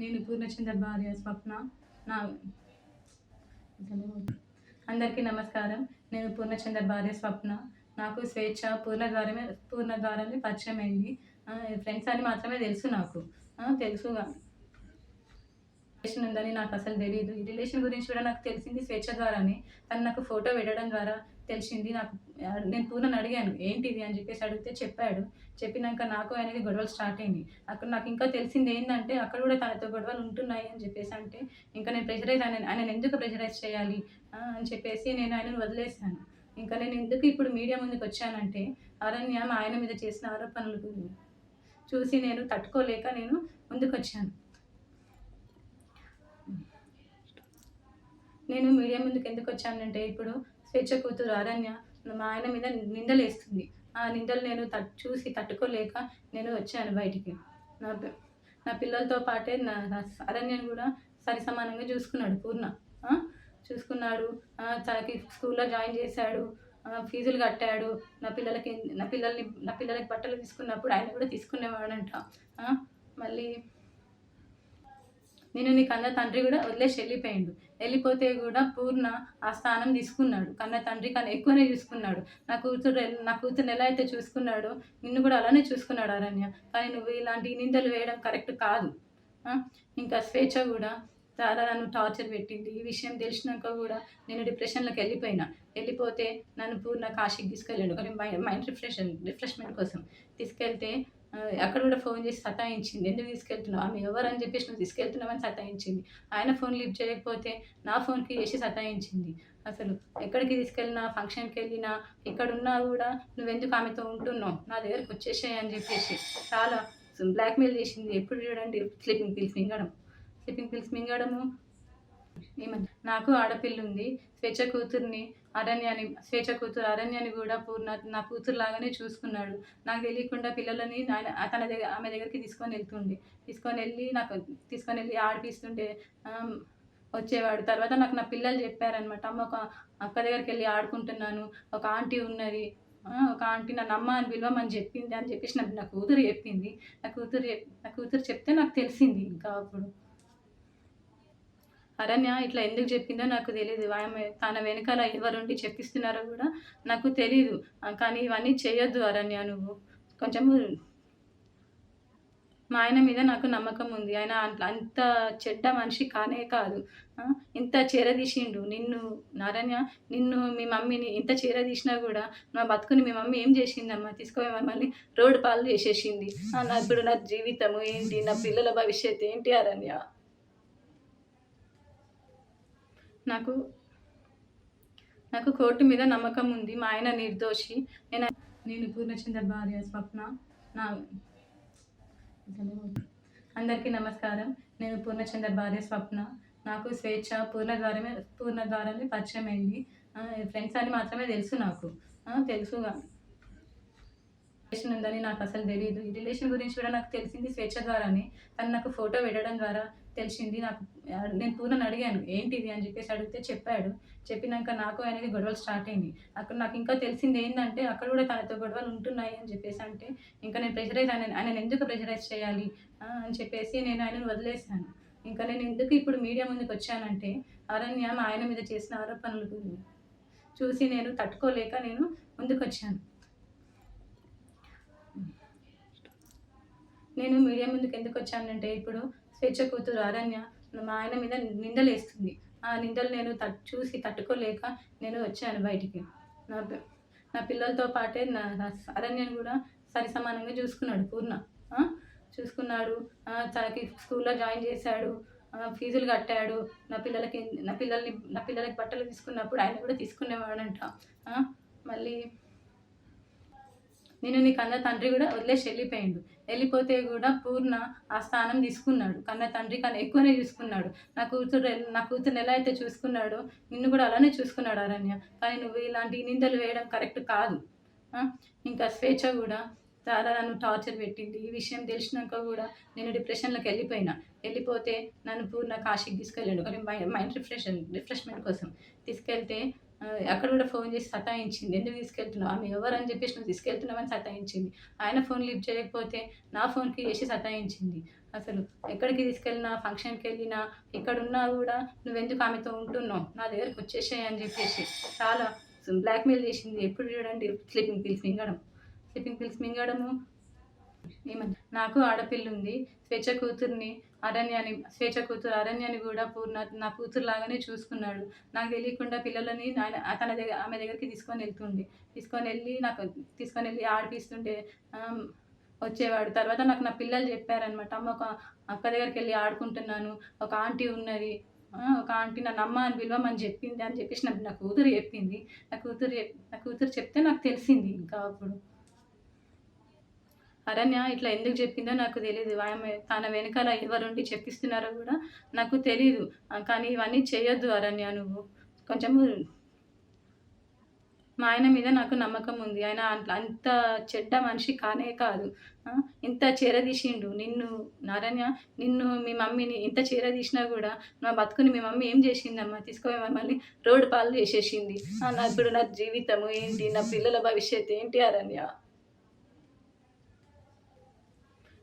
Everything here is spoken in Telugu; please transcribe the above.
నేను పూర్ణచంద్ర భార్య స్వప్న. నా అందరికీ నమస్కారం. నేను పూర్ణచంద్ర భార్య స్వప్న. నాకు స్వేచ్ఛ పూర్ణ ద్వారమే పూర్ణ పరిచయం అయింది ఫ్రెండ్స్ అని మాత్రమే తెలుసు నాకు. తెలుసు రిలేషన్ ఉందని నాకు అసలు తెలియదు ఈ రిలేషన్ గురించి కూడా నాకు తెలిసింది స్వేచ్ఛ ద్వారానే. తను నాకు ఫోటో పెట్టడం ద్వారా తెలిసింది. నాకు నేను పూర్ణని అడిగాను ఏంటిది? అని చెప్పేసి అడిగితే చెప్పాడు. చెప్పినాక నాకు ఆయనకి గొడవలు స్టార్ట్ అయింది అక్కడ నాకు ఇంకా తెలిసింది ఏంటంటే అక్కడ కూడా తనతో గొడవలు ఉంటున్నాయి అని చెప్పేసి అంటే ఇంకా నేను ప్రెషరైజ్ ఆయన ఆయన ఎందుకు ప్రెషరైజ్ చేయాలి? అని చెప్పేసి నేను ఆయనను వదిలేశాను. ఇంకా నేను ఎందుకు ఇప్పుడు మీడియా ముందుకు వచ్చానంటే అరణ్య మా ఆయన మీద చేసిన ఆరోపణలు చూసి నేను తట్టుకోలేక నేను ముందుకు వచ్చాను. నేను మీడియా ముందుకు ఎందుకు వచ్చానంటే ఇప్పుడు స్వేచ్ఛ కూతురు అరణ్య మా ఆయన మీద నిందలేస్తుంది. ఆ నిందలు నేను తట్ చూసి తట్టుకోలేక నేను వచ్చాను బయటికి. నా నా పిల్లలతో పాటే నా అరణ్యను కూడా సరి సమానంగా చూసుకున్నాడు పూర్ణ. చూసుకున్నాడు. తనకి స్కూల్లో జాయిన్ చేశాడు. ఫీజులు కట్టాడు. నా పిల్లలకి నా పిల్లల్ని నా పిల్లలకి బట్టలు తీసుకున్నప్పుడు ఆయన కూడా తీసుకునేవాడంట. మళ్ళీ నేను నీకు అన్న తండ్రి కూడా వదిలేసి వెళ్ళిపోయిండు. వెళ్ళిపోతే కూడా పూర్ణ ఆ స్థానం తీసుకున్నాడు. కన్న తండ్రి కన్నా ఎక్కువనే చూసుకున్నాడు. నా కూతురు నా కూతురుని ఎలా అయితే చూసుకున్నాడో నిన్ను కూడా అలానే చూసుకున్నాడు అరణ్య. కానీ నువ్వు ఇలాంటి నిందలు వేయడం కరెక్ట్ కాదు. ఇంకా స్వేచ్ఛ కూడా చాలా నన్ను టార్చర్ పెట్టింది. ఈ విషయం తెలిసినాక కూడా నేను డిప్రెషన్లోకి వెళ్ళిపోయినా. వెళ్ళిపోతే నన్ను పూర్ణ కాశీకి తీసుకెళ్ళాడు. కానీ మైండ్ రిఫ్రెష్ రిఫ్రెష్మెంట్ కోసం తీసుకెళ్తే అక్కడ కూడా ఫోన్ చేసి సతాయించింది. ఎందుకు తీసుకెళ్తున్నావు? ఆమె ఎవరని చెప్పేసి నువ్వు తీసుకెళ్తున్నావని సతాయించింది. ఆయన ఫోన్ లిఫ్ట్ చేయకపోతే నా ఫోన్కి చేసి సతాయించింది. అసలు ఎక్కడికి తీసుకెళ్ళినా ఫంక్షన్కి వెళ్ళినా ఎక్కడున్నా కూడా నువ్వెందుకు ఆమెతో ఉంటున్నావు? నా దగ్గరకు వచ్చేసాయి అని చెప్పేసి చాలా బ్లాక్మెయిల్ చేసింది. ఎప్పుడు చూడండి? స్లీపింగ్ పిల్స్ మింగడం. స్లీపింగ్ పిల్స్ మింగడము నాకు ఆడపిల్ల ఉంది స్వేచ్ఛ కూతుర్ని అరణ్యాన్ని స్వేచ్ఛ కూతురు అరణ్యాన్ని కూడా పూర్ణ నా కూతురు లాగానే చూసుకున్నాడు. నాకు తెలియకుండా పిల్లలని తన దగ్గర ఆమె దగ్గరికి తీసుకొని వెళ్తుండే. తీసుకొని వెళ్ళి నాకు తీసుకొని వెళ్ళి ఆడిపిస్తుండే వచ్చేవాడు. తర్వాత నాకు నా పిల్లలు చెప్పారనమాట అమ్మ ఒక అక్క దగ్గరికి వెళ్ళి ఆడుకుంటున్నాను ఒక ఆంటీ ఉన్నది ఒక ఆంటీ నన్ను అమ్మ అని పిలవమని చెప్పింది అని చెప్పేసి నాకు నా కూతురు చెప్పింది. నా కూతురు నా కూతురు చెప్తే నాకు తెలిసింది ఇంకా అప్పుడు. అరణ్య ఇట్లా ఎందుకు చెప్పిందో నాకు తెలియదు ఆమె తన వెనకాల ఎవరుండి చెప్పిస్తున్నారో కూడా నాకు తెలియదు కానీ ఇవన్నీ చేయొద్దు అరణ్య నువ్వు. కొంచెము మా ఆయన మీద నాకు నమ్మకం ఉంది. ఆయన అంత చెడ్డ మనిషి కానే కాదు. ఇంత చేరదీసిండు నిన్ను నారాయణ నిన్ను మీ మమ్మీని ఇంత చేరదీసినా కూడా నా బతుకుని మీ మమ్మీ ఏం చేసిందమ్మా? తీసుకుపోయి మమ్మల్ని రోడ్డు పాలు చేసేసింది. నా ఇప్పుడు నా జీవితము ఏంటి? నా పిల్లల భవిష్యత్తు ఏంటి అరణ్య? నాకు నాకు కోర్టు మీద నమ్మకం ఉంది. మా ఆయన నిర్దోషి. నేను నేను పూర్ణచంద్ర భార్య స్వప్న. నా అందరికీ నమస్కారం. నేను పూర్ణచంద్ర భార్య స్వప్న. నాకు స్వేచ్ఛ పూర్ణ ద్వారమే పూర్ణ ద్వారమే పరిచయం అయింది. ఫ్రెండ్స్ అని మాత్రమే తెలుసు నాకు. తెలుసు రిలేషన్ ఉందని నాకు అసలు తెలియదు ఈ రిలేషన్ గురించి కూడా నాకు తెలిసింది స్వేచ్ఛ ద్వారానే. తను నాకు ఫోటో పెట్టడం ద్వారా తెలిసింది. నాకు నేను పూర్ణని అడిగాను ఏంటిది? అని చెప్పేసి అడిగితే చెప్పాడు. చెప్పినాక నాకు ఆయనకి గొడవలు స్టార్ట్ అయింది అక్కడ నాకు ఇంకా తెలిసింది ఏంటంటే అక్కడ కూడా తనతో గొడవలు ఉంటున్నాయి అని చెప్పేసి అంటే ఇంకా నేను ప్రెషరైజ్ ఆయన ఆయన ఎందుకు ప్రెషరైజ్ చేయాలి? అని చెప్పేసి నేను ఆయనను వదిలేశాను. ఇంకా నేను ఎందుకు ఇప్పుడు మీడియా ముందుకు వచ్చానంటే అరణ్య మా ఆయన మీద చేసిన ఆరోపణలు చూసి నేను తట్టుకోలేక నేను ముందుకు వచ్చాను. నేను మీడియా ముందుకు ఎందుకు వచ్చానంటే ఇప్పుడు స్వేచ్ఛ కూతురు అరణ్య మా ఆయన మీద నిందలు వేస్తుంది ఆ నిందలు నేను తట్ చూసి తట్టుకోలేక నేను వచ్చాను బయటికి. నా నా పిల్లలతో పాటే నా అరణ్యను కూడా సరి సమానంగా చూసుకున్నాడు పూర్ణ. చూసుకున్నాడు. తనకి స్కూల్లో జాయిన్ చేశాడు. ఫీజులు కట్టాడు. నా పిల్లలకి నా పిల్లల్ని నా పిల్లలకి బట్టలు తీసుకున్నప్పుడు ఆయన కూడా తీసుకునేవాడంట. మళ్ళీ నేను నీకు అందరి తండ్రి కూడా వదిలేసి వెళ్ళిపోయిండు. వెళ్ళిపోతే కూడా పూర్ణ ఆ స్థానం తీసుకున్నాడు. కన్న తండ్రి కన్నా ఎక్కువనే చూసుకున్నాడు. నా కూతురు నా కూతురుని ఎలా అయితే చూసుకున్నాడో నిన్ను కూడా అలానే చూసుకున్నాడు అరణ్య. కానీ నువ్వు ఇలాంటి నిందలు వేయడం కరెక్ట్ కాదు. ఇంకా స్వేచ్ఛ కూడా చాలా నన్ను టార్చర్ పెట్టింది. ఈ విషయం తెలిసినాక కూడా నేను డిప్రెషన్లోకి వెళ్ళిపోయినా. వెళ్ళిపోతే నన్ను పూర్ణ కాశీకి తీసుకెళ్ళాడు. కానీ మైండ్ రిఫ్రెష్ రిఫ్రెష్మెంట్ కోసం తీసుకెళ్తే అక్కడ కూడా ఫోన్ చేసి సతాయించింది. ఎందుకు తీసుకెళ్తున్నావు? ఆమె ఎవరని చెప్పేసి నువ్వు తీసుకెళ్తున్నావని సతాయించింది. ఆయన ఫోన్ లిఫ్ట్ చేయకపోతే నా ఫోన్కి చేసి సతాయించింది. అసలు ఎక్కడికి తీసుకెళ్ళినా ఫంక్షన్కి వెళ్ళినా ఎక్కడున్నా కూడా నువ్వెందుకు ఆమెతో ఉంటున్నావు? నా దగ్గరకు వచ్చేసాయి అని చెప్పేసి చాలా బ్లాక్మెయిల్ చేసింది. ఎప్పుడు చూడండి స్లీపింగ్ పిల్స్ మింగడం. స్లీపింగ్ పిల్స్ మింగడము ఏమన్నా నాకు ఆడపిల్ల ఉంది స్వేచ్ఛ కూతుర్ని అరణ్యాన్ని స్వేచ్ఛ కూతురు అరణ్యాన్ని కూడా పూర్ణ నా కూతురు లాగానే చూసుకున్నాడు. నాకు తెలియకుండా పిల్లలని ఆయన తన దగ్గర ఆమె దగ్గరికి తీసుకొని వెళ్తుండే. తీసుకొని వెళ్ళి నాకు తీసుకొని వెళ్ళి ఆడిపిస్తుండే వచ్చేవాడు. తర్వాత నాకు నా పిల్లలు చెప్పారనమాట అమ్మ ఒక అక్క దగ్గరికి వెళ్ళి ఆడుకుంటున్నాను. ఒక ఆంటీ ఉన్నది. ఒక ఆంటీ నన్ను అమ్మ అని పిలవమని చెప్పింది అని చెప్పేసి నాకు నా కూతురు చెప్పింది. నా కూతురు నా కూతురు చెప్తే నాకు తెలిసింది ఇంకా అప్పుడు. అరణ్య ఇట్లా ఎందుకు చెప్పిందో నాకు తెలియదు ఆమె తన వెనకాల ఎవరుండి చెప్పిస్తున్నారో కూడా నాకు తెలియదు కానీ ఇవన్నీ చేయొద్దు అరణ్య నువ్వు. కొంచెము మా ఆయన మీద నాకు నమ్మకం ఉంది. ఆయన అంత చెడ్డ మనిషి కానే కాదు. ఇంత చేరదీసిండు నిన్ను నారాయణ నిన్ను మీ మమ్మీని ఇంత చేరదీసినా కూడా నా బతుకుని మీ మమ్మీ ఏం చేసిందమ్మా? తీసుకొని మమ్మల్ని రోడ్డు పాలు చేసేసింది. నా ఇప్పుడు నా జీవితము ఏంటి? నా పిల్లల భవిష్యత్తు ఏంటి అరణ్య?